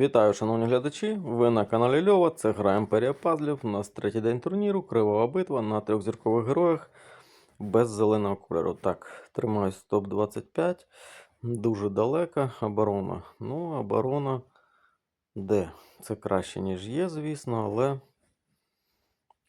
Вітаю, шановні глядачі! Ви на каналі Льова. Це гра Імперія Пазлів. У нас третій день турніру, кривава битва на трьохзіркових героях без зеленого кольору. Так, тримаюсь топ-25. Дуже далека оборона. Ну, оборона де? Це краще, ніж є, звісно, але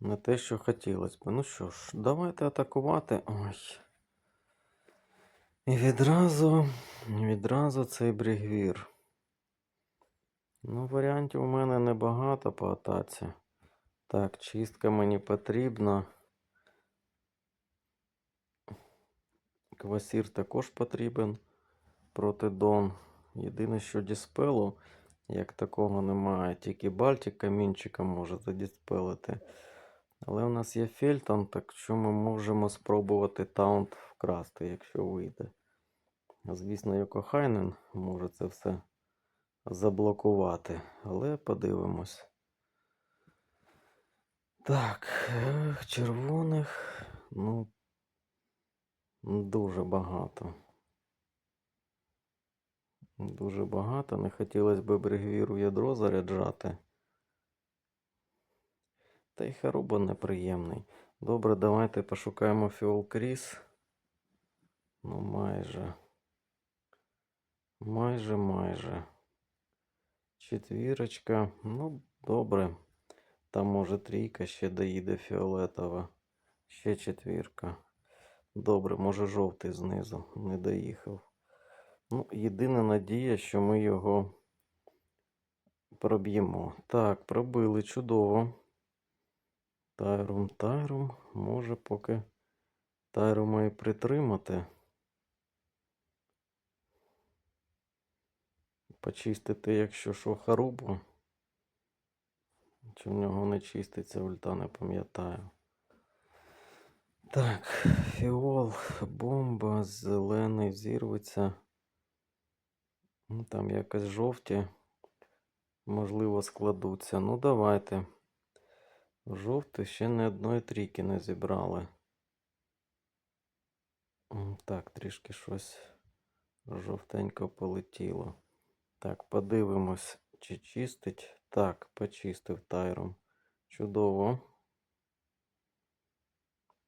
не те, що хотілося б. Ну що ж, давайте атакувати. Ой. І відразу, відразу цей брігвір. Ну, варіантів у мене небагато по атаці. Так, чистка мені потрібна. Квасір також потрібен проти Дон. Єдине, що діспелу, як такого немає, тільки Бальтик камінчика може задіспелити. Але у нас є Фельтон, так що ми можемо спробувати таунт вкрасти, якщо вийде. Звісно, Йокохайнен може це все заблокувати, але подивимось. Так, червоних, ну, дуже багато. Дуже багато. Не хотілося б бригвіру ядро заряджати. Та й харуба неприємний. Добре, давайте пошукаємо Фіол Кріс. Ну, майже. Майже, майже. Четвірочка. Ну, добре. Там може трійка ще доїде фіолетова. Ще четвірка. Добре, може жовтий знизу не доїхав. Ну, єдина надія, що ми його проб'ємо. Так, пробили чудово. Тайрум, тайрум. Може поки тайрума і притримати. Почистити, якщо що, харубу. Чи в нього не чиститься ульта, не пам'ятаю. Так, фіол, бомба, зелений зірветься. Ну, Там якось жовті, можливо, складуться. Ну, давайте. Жовті ще не одної трійки не зібрали. Так, трішки щось жовтенько полетіло. Так, подивимось, чи чистить. Так, почистив тайром. Чудово.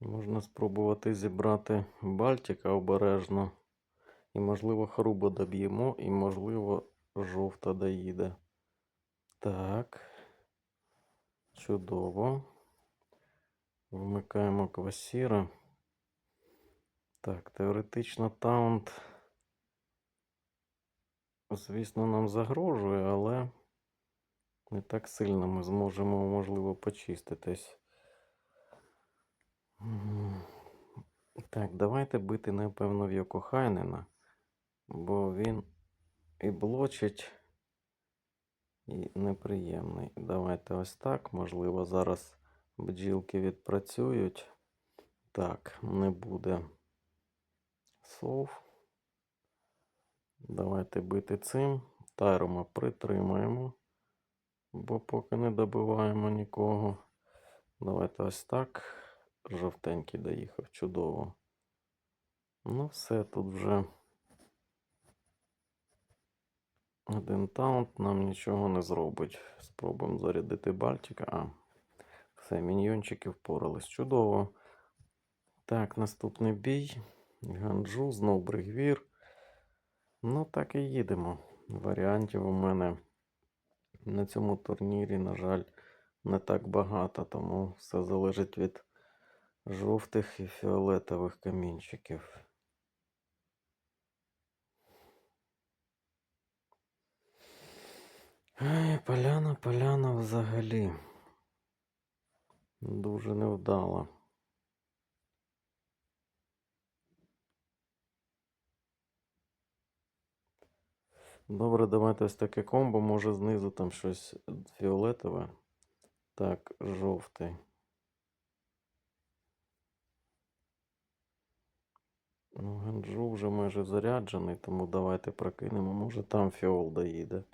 Можна спробувати зібрати Бальтика обережно. І, можливо, Харубу доб'ємо, і, можливо, жовта доїде. Так. Чудово. Вмикаємо квасіра. Так, теоретично таунт. Звісно, нам загрожує, але не так сильно ми зможемо, можливо, почиститись. Так, давайте бити, напевно, в Йокохайнена, бо він і блочить, і неприємний. Давайте ось так. Можливо, зараз бджілки відпрацюють. Так, не буде сов. Давайте бити цим. Тайрома притримаємо, бо поки не добиваємо нікого. Давайте ось так. Жовтенький доїхав. Чудово. Ну, все, тут вже один таунт нам нічого не зробить. Спробуємо зарядити Бальтика. А, все, міньйончики впорались. Чудово. Так, наступний бій. Ганджу, знов бригвір. Ну, так і їдемо. Варіантів у мене на цьому турнірі, на жаль, не так багато, тому все залежить від жовтих і фіолетових камінчиків. Ай, поляна, поляна взагалі. Дуже невдала. Добре, давайте ось таке комбо. Може знизу там щось фіолетове. Так, жовтий. Ну, Ганджу вже майже заряджений, тому давайте прокинемо. Може там фіол доїде.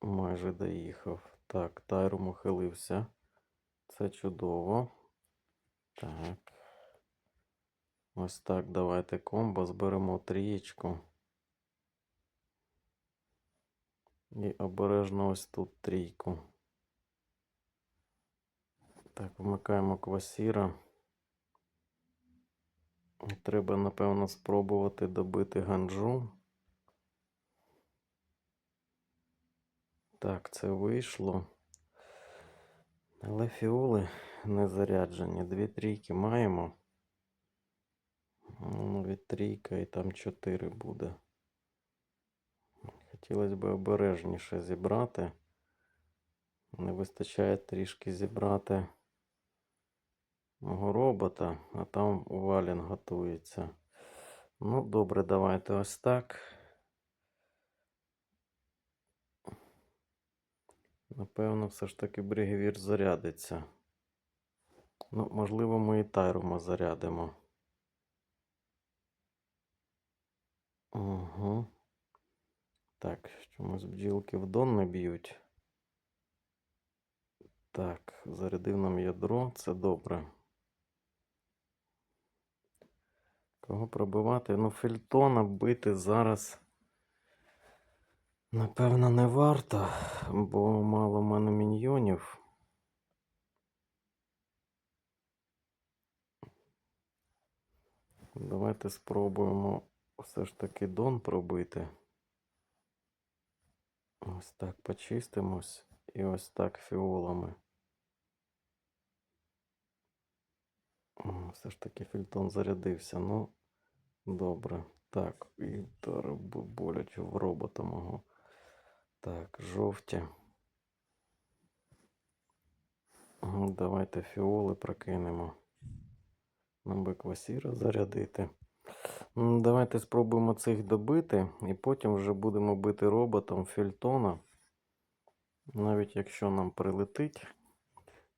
Майже доїхав. Так, Тайрум ухилився. Це чудово. Так. Ось так, давайте комбо. Зберемо трієчку. І обережно ось тут трійку. Так, вмикаємо квасіра. Треба, напевно, спробувати добити ганджу. Так, це вийшло. Але фіоли не заряджені. Дві трійки маємо. Ну, від трійка і там чотири буде. Хотілося б обережніше зібрати. Не вистачає трішки зібрати мого робота, а там валін готується. Ну, добре, давайте ось так. Напевно, все ж таки бригівір зарядиться. Ну, можливо, ми і Тайрума зарядимо. Угу. Так, чомусь бджілки в дон не б'ють. Так, зарядив нам ядро, це добре. Кого пробивати? Ну, Фельтона бити зараз. Напевно, не варто, бо мало в мене міньйонів. Давайте спробуємо все ж таки дон пробити. Ось так почистимось. І ось так фіолами. Все ж таки фільтон зарядився. Ну, добре. Так, і вдарив боляче в робота мого. Так, жовті. Давайте фіоли прокинемо. Нам би квасіра зарядити. Давайте спробуємо цих добити, і потім вже будемо бити роботом фільтона. Навіть якщо нам прилетить,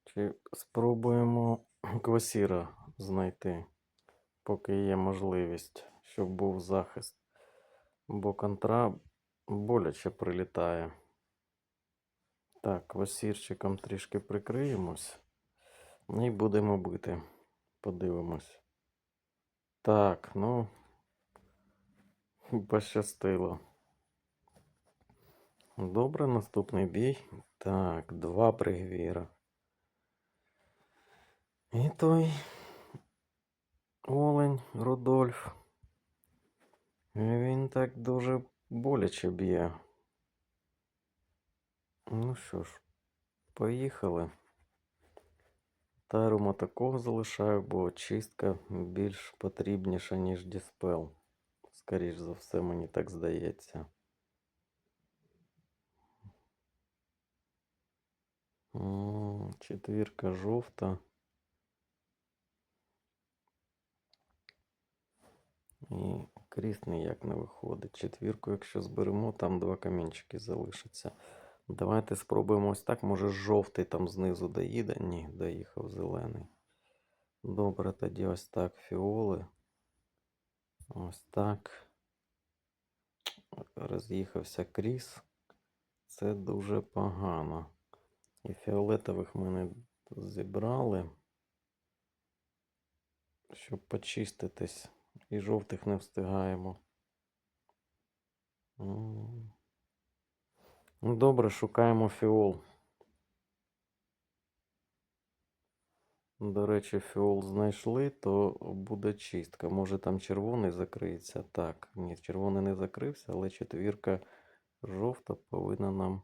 чи спробуємо квасіра знайти, поки є можливість, щоб був захист. Бо контра боляче прилітає. Так, квасірчиком трішки прикриємось. І будемо бити. Подивимось. Так, ну. Пощастило. Добре, наступний бій. Так, два пригвіра. І той Олень Рудольф. Він так дуже боляче б'є. Ну що ж, поїхали. Тайрума такого залишаю, бо чистка більш потрібніша, ніж діспел. Скоріш за все, мені так здається. Четвірка жовта. І кріс ніяк не виходить. Четвірку, якщо зберемо, там два камінчики залишаться. Давайте спробуємо ось так. Може жовтий там знизу доїде? Ні, доїхав зелений. Добре, тоді ось так фіоли. Ось так. Роз'їхався кріс. Це дуже погано. І фіолетових ми не зібрали, щоб почиститись. І жовтих не встигаємо. Ну, добре, шукаємо фіол. До речі, фіол знайшли, то буде чистка. Може там червоний закриється. Так, ні, червоний не закрився, але четвірка жовта повинна нам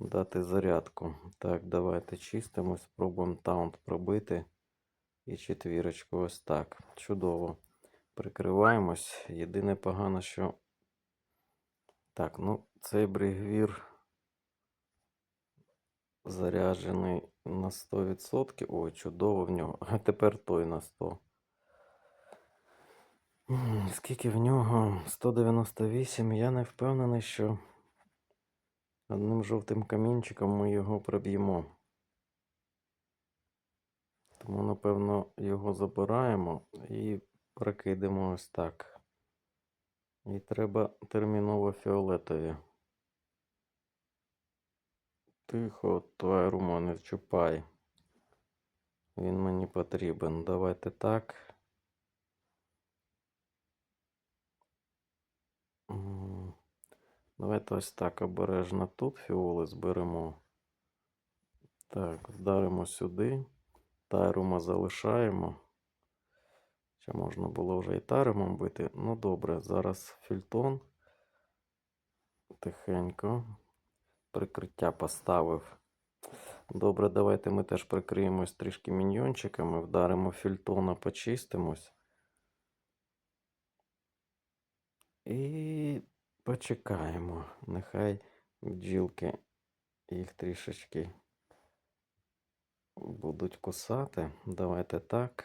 дати зарядку. Так, давайте чистимо, спробуємо таунт пробити. І четвірочку ось так. Чудово. Прикриваємось. Єдине погано, що. Так, ну, цей бригвір заряджений на 100%. Ой, чудово в нього. А тепер той на 100. Скільки в нього? 198. Я не впевнений, що одним жовтим камінчиком ми його проб'ємо. Тому, напевно, його забираємо і прокидемо ось так. І треба терміново фіолетові. Тихо, твоя рума не чіпай. Він мені потрібен. Давайте так. Давайте ось так обережно тут фіоли зберемо. Так, вдаримо сюди. Тайрума залишаємо. Ще можна було вже і тайрумом бити. Ну добре, зараз фільтон. Тихенько. Прикриття поставив. Добре, давайте ми теж прикриємось трішки міньйончиками, вдаримо фільтона, почистимось. І почекаємо. Нехай бджілки їх трішечки будуть кусати. Давайте так.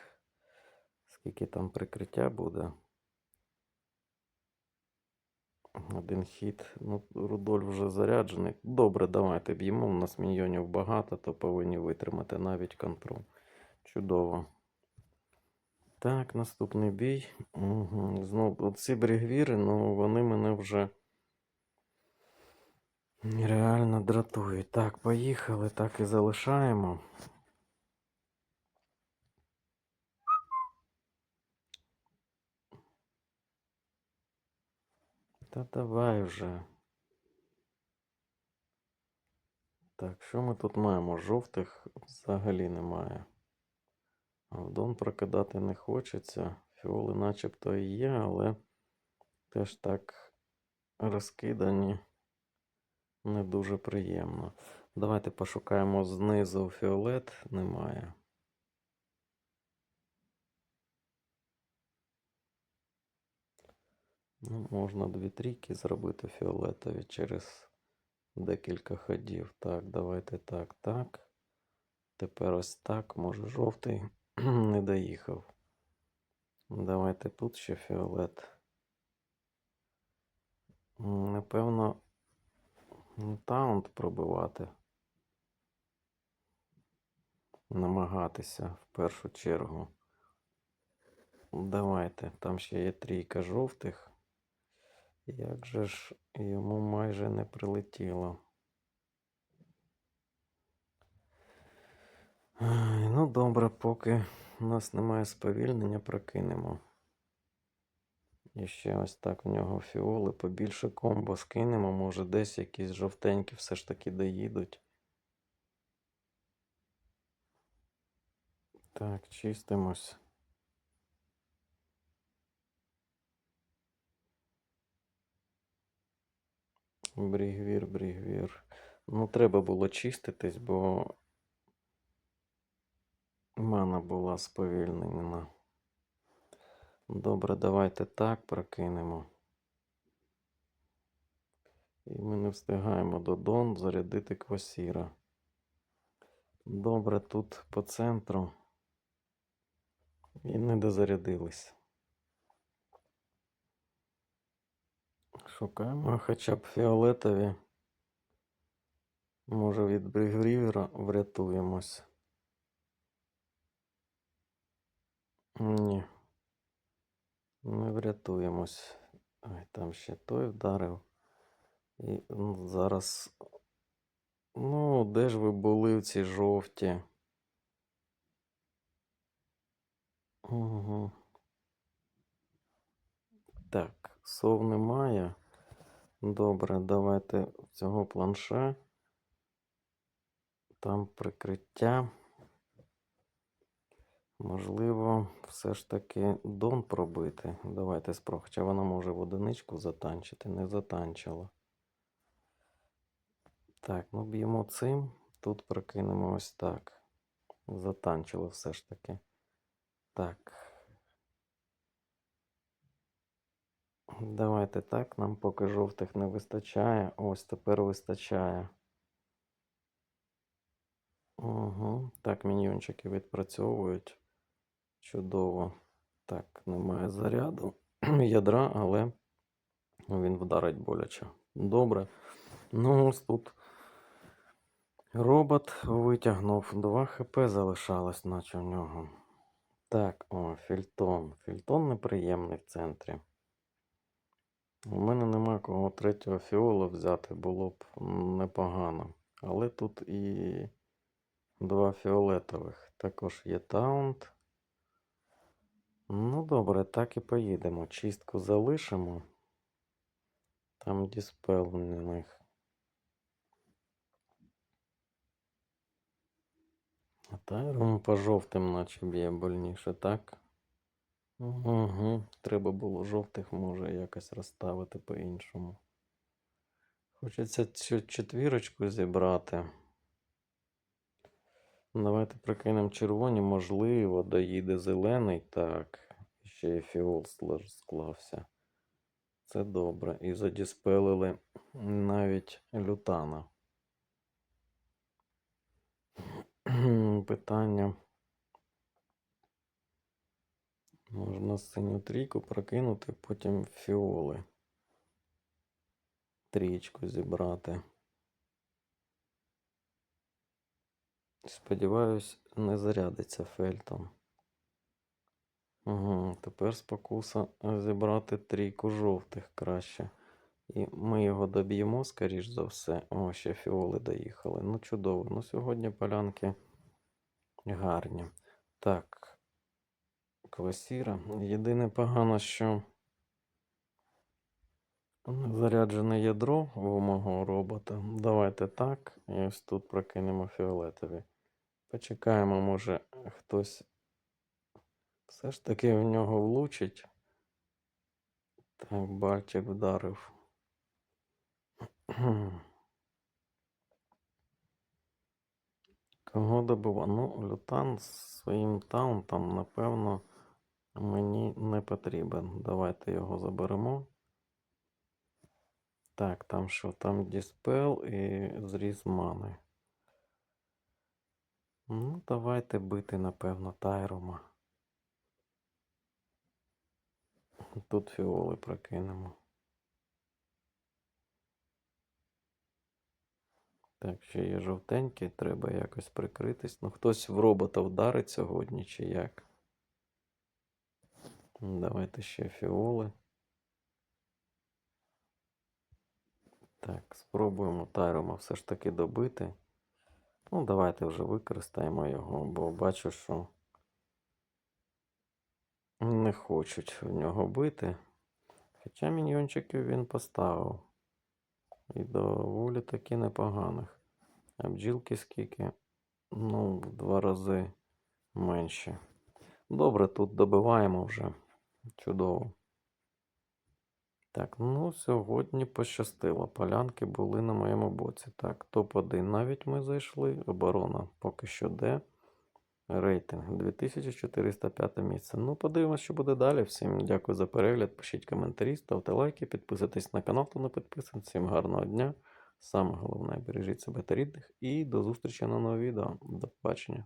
Скільки там прикриття буде? Один хід. Ну, Рудольф вже заряджений. Добре, давайте б'ємо. У нас міньйонів багато, то повинні витримати навіть контроль. Чудово. Так, наступний бій. Угу. Знову ці брігвіри, ну вони мене вже реально дратують. Так, поїхали, так і залишаємо. Та давай вже. Так, що ми тут маємо? Жовтих взагалі немає. Авдон прокидати не хочеться. Фіоли начебто і є, але теж так розкидані не дуже приємно. Давайте пошукаємо знизу фіолет. Немає. Ну, можна дві трійки зробити фіолетові через декілька ходів. Так, давайте так, так. Тепер ось так. Може жовтий не доїхав. Давайте тут ще фіолет. Напевно, м, таунт пробивати. Намагатися в першу чергу. Давайте. Там ще є трійка жовтих. Як же ж йому майже не прилетіло. Ну добре, поки у нас немає сповільнення, прокинемо. І ще ось так в нього фіоли, побільше комбо скинемо, може десь якісь жовтенькі все ж таки доїдуть. Так, чистимось. Брігвір, брігвір. Ну, треба було чиститись, бо мана була сповільнена. Добре, давайте так прокинемо. І ми не встигаємо до Дон зарядити квасіра. Добре, тут по центру. І не дозарядились. Шукаємо хоча б фіолетові. Може від бригрівера врятуємось. Ні. Не врятуємось. Ай, там ще той вдарив. І ну, зараз. Ну, де ж ви були в ці жовті? Угу. Так, сов немає. Добре, давайте цього планше. Там прикриття. Можливо, все ж таки дон пробити. Давайте спробуємо. Хоча вона може в одиничку затанчити, не затанчила. Так, ну б'ємо цим. Тут прокинемо ось так. Затанчило все ж таки. Так. Давайте так, нам поки жовтих не вистачає. Ось тепер вистачає. Угу. Так, міньйончики відпрацьовують. Чудово. Так, немає заряду ядра, але він вдарить боляче. Добре. Ну, ось тут робот витягнув. 2 хп залишалось, наче в нього. Так, о, фільтон. Фільтон неприємний в центрі. У мене нема кого третього фіола взяти, було б непогано. Але тут і два фіолетових. Також є таунт. Ну, добре, так і поїдемо. Чистку залишимо. Там діспел у них. А Тайром по жовтим наче б'є больніше, так? Угу. Треба було жовтих, може, якось розставити по-іншому. Хочеться цю четвірочку зібрати. Давайте прикинемо червоні, можливо, доїде зелений. Так. Ще і фіол склався. Це добре. І задіспелили навіть лютана. Питання. Можна синю трійку прокинути, потім фіоли. Трієчку зібрати. Сподіваюсь, не зарядиться фельтом. Угу, тепер спокуса зібрати трійку жовтих краще. І ми його доб'ємо, скоріш за все. О, ще фіоли доїхали. Ну, чудово. Ну, сьогодні полянки гарні. Так. Квасіра. Єдине погано, що заряджене ядро у мого робота. Давайте так. І ось тут прокинемо фіолетові. Почекаємо, може хтось все ж таки в нього влучить. Так, Бальчик вдарив. Кого добива? Ну, лютан з своїм таунтом, напевно, мені не потрібен. Давайте його заберемо. Так, там що? Там діспел і зріз мани. Ну, давайте бити, напевно, Тайрома. Тут фіоли прокинемо. Так, ще є жовтенький, треба якось прикритись. Ну, хтось в робота вдарить сьогодні, чи як. Ну, Давайте ще фіоли. Так, спробуємо Тайрома все ж таки добити. Ну, давайте вже використаємо його, бо бачу, що не хочуть в нього бити. Хоча міньйончиків він поставив. І доволі таки непоганих. А бджілки скільки? Ну, в два рази менше. Добре, тут добиваємо вже. Чудово. Так, ну сьогодні пощастило. Полянки були на моєму боці. Так, топ-1 навіть ми зайшли. Оборона поки що де. Рейтинг 2405 місце. Ну, подивимось, що буде далі. Всім дякую за перегляд. Пишіть коментарі, ставте лайки, підписуйтесь на канал, хто не підписаний. Всім гарного дня. Саме головне, бережіть себе та рідних. І до зустрічі на новому відео. До побачення.